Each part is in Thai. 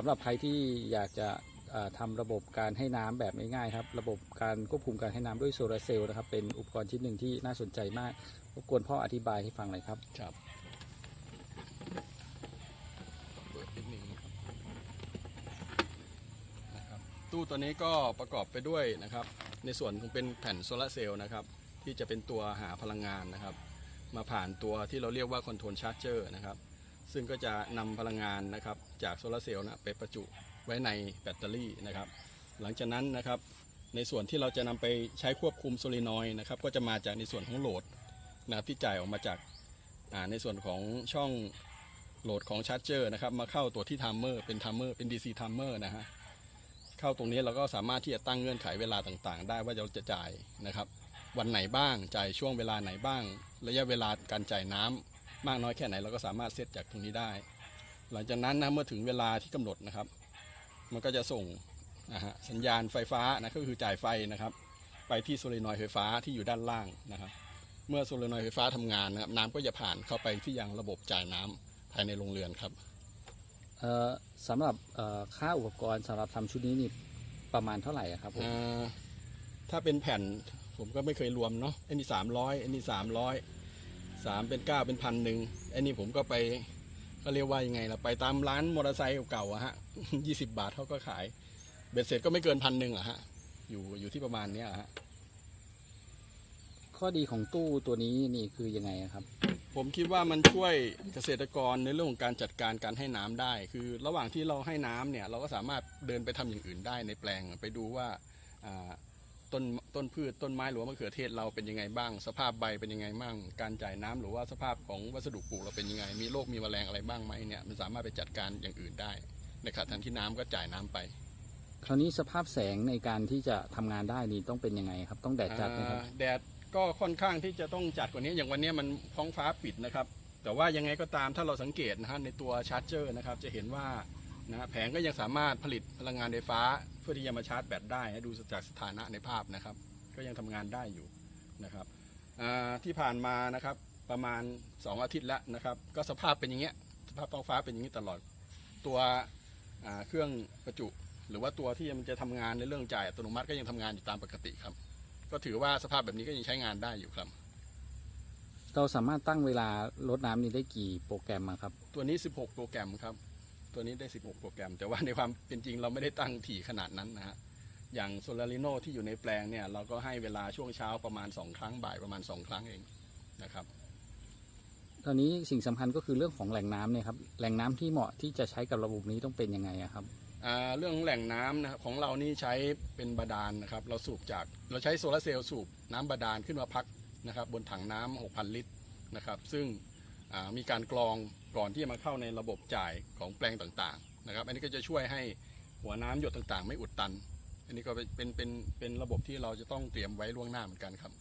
สำหรับใครที่อยากจะเอ่อทำระบบการให้น้ำแบบง่ายๆครับ ระบบการควบคุมการให้น้ำด้วยโซลาร์เซลล์นะครับ เป็นอุปกรณ์ชิ้นหนึ่งที่น่าสนใจมากรบกวนพ่ออธิบายให้ฟังหน่อยครับครับเปิดนิดนึงนะครับตู้ตัวนี้ก็ประกอบไปด้วยนะครับ ในส่วนของเป็นแผ่นโซลาร์เซลล์นะครับ ที่จะเป็นตัวหาพลังงานนะครับ มาผ่านตัวที่เราเรียกว่าคอนโทรลชาร์จเจอร์นะครับ ซึ่งก็จะนำพลังงานนะครับจากโซลาร์เซลล์นะไปประจุไว้ในแบตเตอรี่นะครับ หลังจากนั้นนะครับในส่วนที่เราจะนำไปใช้ควบคุมโซลินอยด์นะครับก็จะมาจากในส่วนของโหลดนะครับที่จ่ายออกมาจากในส่วนของช่องโหลดของชาร์จเจอร์นะครับมาเข้าตัวที่ทัมเมอร์เป็นทัมเมอร์เป็น DC ทัมเมอร์นะฮะเข้าตรงนี้เราก็สามารถที่จะตั้งเงื่อนไขเวลาต่างๆ ได้ว่าเราจะจ่ายนะครับ วันไหนบ้างจ่ายช่วงเวลาไหนบ้าง ระยะเวลาการจ่ายน้ำ มากน้อยแค่ไหนเราก็สามารถเซตจากตรงนี้ได้ หลังจากนั้นนะเมื่อถึงเวลาที่กำหนดนะครับ มันก็จะส่งนะฮะสัญญาณไฟฟ้านะก็คือจ่ายไฟนะครับ ไปที่โซลินอยด์ไฟฟ้าที่อยู่ด้านล่างนะครับ เมื่อโซลานอยด์ไฟฟ้าทำงานนะครับน้ำก็จะผ่านเข้าไปที่ยังระบบจ่ายน้ำภายในโรงเรือนครับเอ่อสำหรับเอ่อค่าอุปกรณ์สำหรับทำชุดนี้นี่ประมาณเท่าไหร่อะครับผมอ่าถ้าเป็นแผ่นผมก็ไม่เคยรวมเนาะไอ้นี่สามร้อยไอ้นี่สามร้อย สามเป็นเก้าเป็นพันหนึ่งไอ้นี่ผมก็ไปเขาเรียกว่ายังไงล่ะไปตามร้านมอเตอร์ไซค์เก่าๆอะฮะยี่สิบาทเขาก็ขาย เบ็ดเสร็จก็ไม่เกินพันหนึ่งอะฮะ อยู่อยู่ที่ประมาณเนี้ยอะฮะ ข้อดีของตู้ตัวนี้นี่คือยังไงอะครับ ผมคิดว่ามันช่วยเกษตรกรในเรื่องของการจัดการการให้น้ำได้ คือระหว่างที่เราให้น้ำเนี่ย เราก็สามารถเดินไปทำอย่างอื่นได้ในแปลงไปดูว่าอ่า ต้นต้นพืชต้นไม้หรือว่ามะเขือเทศเราเป็นยังไงบ้าง สภาพใบเป็นยังไงบ้าง การจ่ายน้ำหรือว่าสภาพของวัสดุปลูกเราเป็นยังไง มีโรคมีแมลงอะไรบ้างไหมเนี่ยมันสามารถไปจัดการอย่างอื่นได้ในขณะทันที่น้ำก็จ่ายน้ำไป คราวนี้สภาพแสงในการที่จะทำงานได้นี่ต้องเป็นยังไงครับ ต้องแดดจัดไหมครับอ่าแดดก็ค่อนข้างที่จะต้องจัดกว่านี้อย่างวันนี้มันท้องฟ้าปิดนะครับ แต่ว่ายังไงก็ตามถ้าเราสังเกตนะฮะในตัวชาร์จเจอร์นะครับจะเห็นว่านะฮะแผงก็ยังสามารถผลิตพลังงานไฟฟ้าเพื่อที่จะมาชาร์จแบตได้ให้ดูจากสถานะในภาพนะครับ ก็ยังทำงานได้อยู่นะครับอ่าที่ผ่านมานะครับประมาณ 2 อาทิตย์แล้วนะครับ ก็สภาพเป็นอย่างเงี้ยสภาพท้องฟ้าเป็นอย่างนี้ตลอดตัวอ่าเครื่องประจุ หรือว่าตัวที่มันจะทำงานในเรื่องจ่ายอัตโนมัติก็ยังทำงานอยู่ตามปกติครับ ก็ถือว่าสภาพแบบนี้ก็ยังใช้งานได้อยู่ครับ เราสามารถตั้งเวลาลดน้ำนี้ได้กี่โปรแกรมอะครับ ตัวนี้ 16 โปรแกรมครับ ตัวนี้ได้ 16 โปรแกรม แต่ว่าในความเป็นจริงเราไม่ได้ตั้งถี่ขนาดนั้นนะฮะอย่างโซลาริโนที่อยู่ในแปลงเนี่ยเราก็ให้เวลาช่วงเช้าประมาณ 2 ครั้งบ่ายประมาณ 2 ครั้งเองนะครับ ตอนนี้สิ่งสำคัญก็คือเรื่องของแหล่งน้ำเนี่ยครับแหล่งน้ำที่เหมาะที่จะใช้กับระบบนี้ต้องเป็นยังไงอะครับอ่าเรื่องของแหล่งน้ำนะครับของเรานี่ใช้เป็นบาดาลนะครับ เราสูบจากเราใช้โซลาร์เซลล์สูบน้ำบาดาลขึ้นมาพักนะครับ บนถังน้ำ6,000 ลิตรนะครับ ซึ่งอ่า มีการกรองก่อนที่จะมาเข้าในระบบจ่ายของแปลงต่างๆนะครับ อันนี้ก็จะช่วยให้หัวน้ำหยดต่างๆ ไม่อุดตัน อันนี้ก็เป็นเป็นเป็นระบบที่เราจะต้องเตรียมไว้ล่วงหน้าเหมือนกันครับ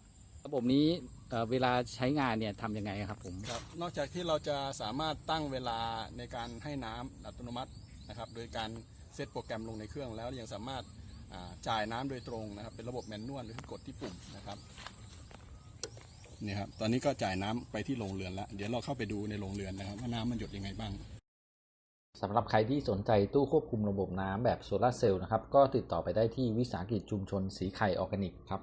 ระบบนี้เอ่อเวลาใช้งานเนี่ยทำยังไงครับผมครับนอกจากที่เราจะสามารถตั้งเวลาในการให้น้ำอัตโนมัตินะครับโดยการเซตโปรแกรมลงในเครื่องแล้วยังสามารถอ่าจ่ายน้ำโดยตรงนะครับ เป็นระบบแมนนวลหรือกดที่ปุ่มนะครับ นี่ครับตอนนี้ก็จ่ายน้ำไปที่โรงเรือนแล้วเดี๋ยวเราเข้าไปดูในโรงเรือนนะครับว่าน้ำมันหยดยังไงบ้างสำหรับใครที่สนใจตู้ควบคุมระบบน้ำแบบโซลาเซลล์นะครับก็ติดต่อไปได้ที่วิสาหกิจชุมชนสีไข่ออร์แกนิกครับ